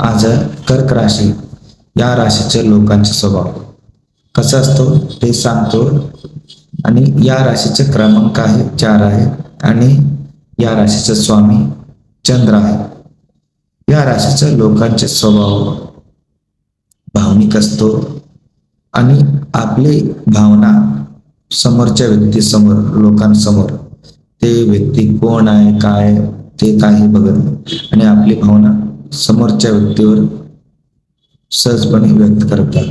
आज कर्क राशी या राशीचे लोकांचे स्वभाव. कसा असतो ते सांगतो आणि या राशीचे क्रमांक आहे चार आहे आणि या राशीचे स्वामी चंद्र आहे. या राशीच्या लोकांचे स्वभाव भावनिक असतो आणि आपली भावना समोरच्या व्यक्तीसमोर लोकांसमोर ते व्यक्ती कोण आहे काय ते काही बघत नाही. आणि आपली भावना समोरच्या व्यक्तीवर सहजपणे व्यक्त करतात.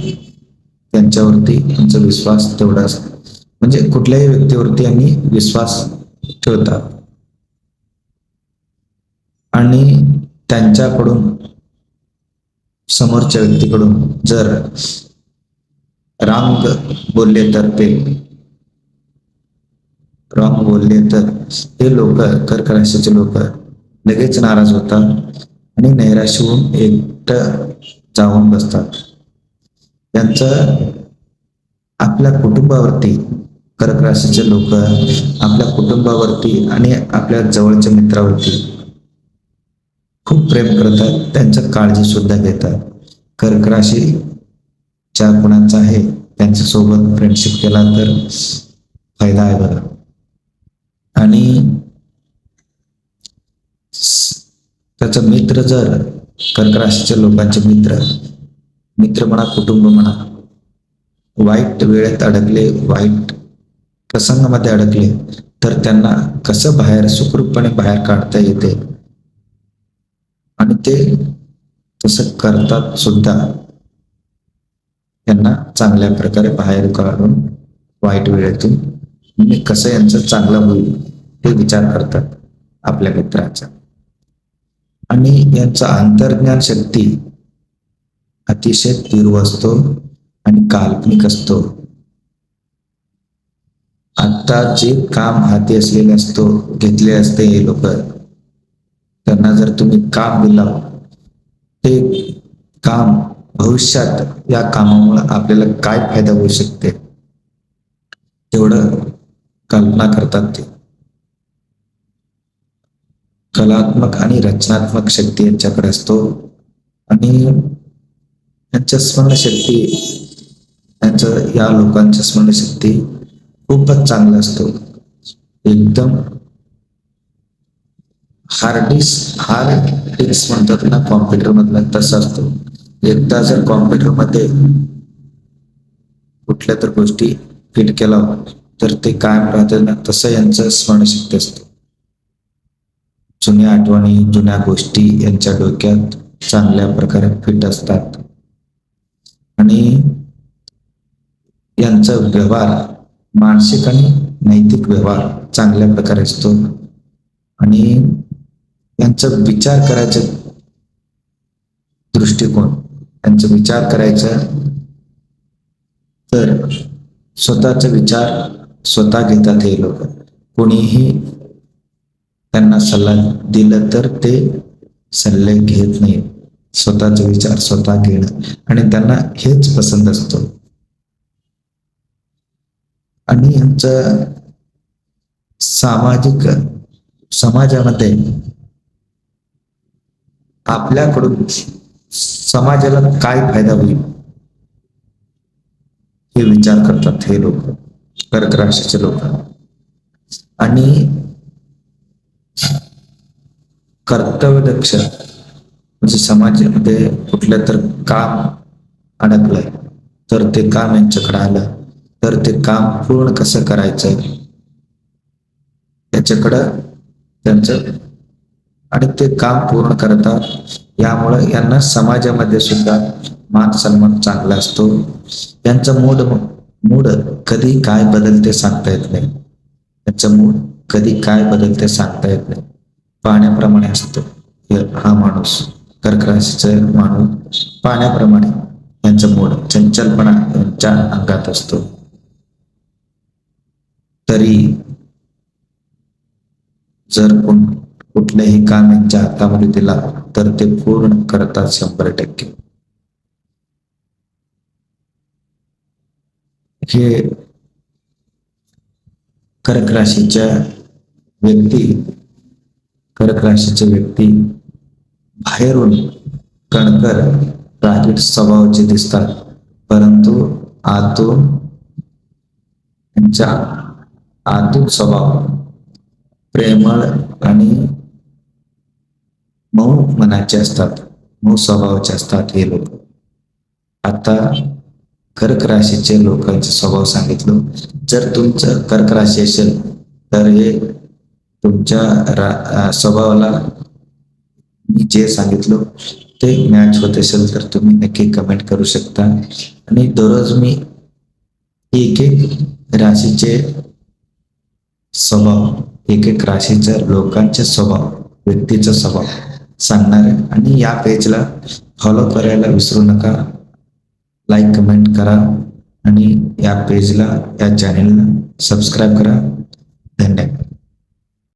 त्यांच्यावरती आमचा विश्वास तेवढाच म्हणजे कुठल्याही व्यक्तीवरती आम्ही विश्वास ठेवतात. आणि त्यांच्याकडून समोरच्या व्यक्तीकडून जर रांग बोलले तर ते रॉंग बोलले तर हे लोक कर्कराशीचे लोक लगेच नाराज होतात. आणि नैराश्य होऊन एकट जाऊन बसतात. त्यांचं आपल्या कुटुंबावरती कर्क राशीचे लोक आपल्या कुटुंबावरती आणि आपल्या जवळच्या मित्रावरती खूप प्रेम करतात त्यांचं काळजी सुद्धा घेतात. कर्क राशी ज्या कुणाचा आहे त्यांच्यासोबत फ्रेंडशिप केला तर फायदा आहे बघा आणि त्याचा मित्र जर कर्क राशीच्या लोकांचे मित्र मित्र म्हणा कुटुंब म्हणा वाईट वेळेत अडकले वाईट प्रसंगामध्ये अडकले तर त्यांना कसं बाहेर सुखरूपपणे बाहेर काढता येते? आणि ते तसं करतात सुद्धा. त्यांना चांगल्या प्रकारे बाहेर काढून वाईट वेळेतून मी कसं यांचं चांगलं होईल ते विचार करतात आपल्या मित्राचा. आणि यांचा अंतर्ज्ञान शक्ती अतिशय तीव्र असतो आणि काल्पनिक असतो. आता जे काम हाती असलेले असतो घेतले असते हे लोक त्यांना जर तुम्ही काम दिलं ते काम भविष्यात या कामामुळे आपल्याला काय फायदा होऊ शकते? तेवढं कल्पना करतात ते. कलात्मक आणि रचनात्मक शक्ती यांच्याकडे असतो. आणि यांच्या स्मरणशक्ती यांचं या लोकांच्या स्मरणशक्ती खूपच चांगला असतो. एकदम हार्ड डिस्क हार्ड डिस्क म्हणतात ना कॉम्प्युटर मधला तसा असतो. एकदा जर कॉम्प्युटरमध्ये कुठल्या तर गोष्टी फिट केला तर ते कायम राहते ना तसं यांचं स्मरणशक्ती असतो. जुन्या आठवणी जुन्या गोष्टी यांच्या डोक्यात चांगल्या प्रकारे फिट असतात. आणि यांचा व्यवहार मानसिक आणि नैतिक व्यवहार चांगल्या प्रकारे असतो. आणि यांचा विचार करायचा दृष्टिकोन यांचा विचार करायचा तर स्वतःचा विचार स्वतः घेतात हे लोक. कोणीही त्यांना सल्ला दिलं तर ते सल्ले घेत नाही. स्वतःचे विचार स्वतः घेणं. आणि त्यांना हेच पसंत असतो. आणि यांचं सामाजिक समाजामध्ये आपल्याकडून समाजाला काय फायदा होईल? हे विचार करतात हे लोक. कर्क राशीचे लोक. आणि कर्तव्यदक्ष. म्हणजे समाजामध्ये कुठलं तर काम अडकलंय. तर ते काम यांच्याकडे आलं. तर ते काम पूर्ण कसं करायचं? याच्याकडं त्यांचं आणि ते काम पूर्ण करतात यामुळे यांना समाजामध्ये सुद्धा मान सन्मान चांगला असतो. त्यांचा मूड मूड कधी काय बदलते सांगता येत नाही. त्यांचा मूड कधी काय बदलते सांगता येत नाही. पाण्याप्रमाणे असतो. हा माणूस. कर्क राशीचा माणूस पाण्याप्रमाणे यांचा मूड चंचलपणा यांच्या अंगात असतो. तरी जर कोण कुठलंही काम यांच्या हातामध्ये दिला तर ते पूर्ण करतात शंभर टक्के. हे कर्क राशीच्या व्यक्ती कर्क राशीचे व्यक्ती बाहेरून कणकर रागीट स्वभावाचे दिसतात. परंतु आतून त्यांच्या आतून स्वभाव प्रेमळ आणि मऊ मनाचे असतात मऊ स्वभावाचे असतात हे लोक. आता कर्क राशीचे लोकांचे स्वभाव सांगितलं. जर तुमचं कर्क राशी असेल तर हे तुमच्या रा स्वभावाला मी जे सांगितलं ते मॅच होत असेल तर तुम्ही नक्की कमेंट करू शकता. आणि दररोज मी एक एक राशीचे स्वभाव एक एक राशीच्या लोकांचे स्वभाव व्यक्तीचा स्वभाव सांगणार आहे. आणि या पेजला फॉलो करायला विसरू नका. लाईक कमेंट करा. आणि या पेजला या चॅनेलला सबस्क्राईब करा.